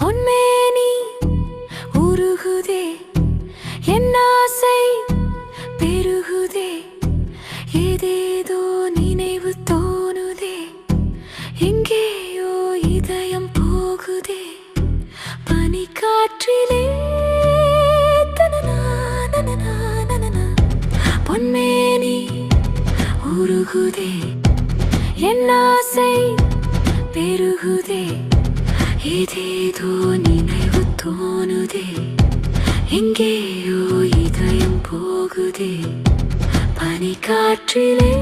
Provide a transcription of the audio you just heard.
பொன்மேனி உருகுதே என் ஆசை பெருகுதே ஏதேதோ நினைவு தோணுதே எங்கேயோ இதயம் போகுதே பனிக்காற்றிலே. பொன்மேனி உருகுதே என் ஆசை ஏதேதோ நினைவு தோணுதே எங்கேயோ இதயம் போகுதே பனிக்காற்றிலே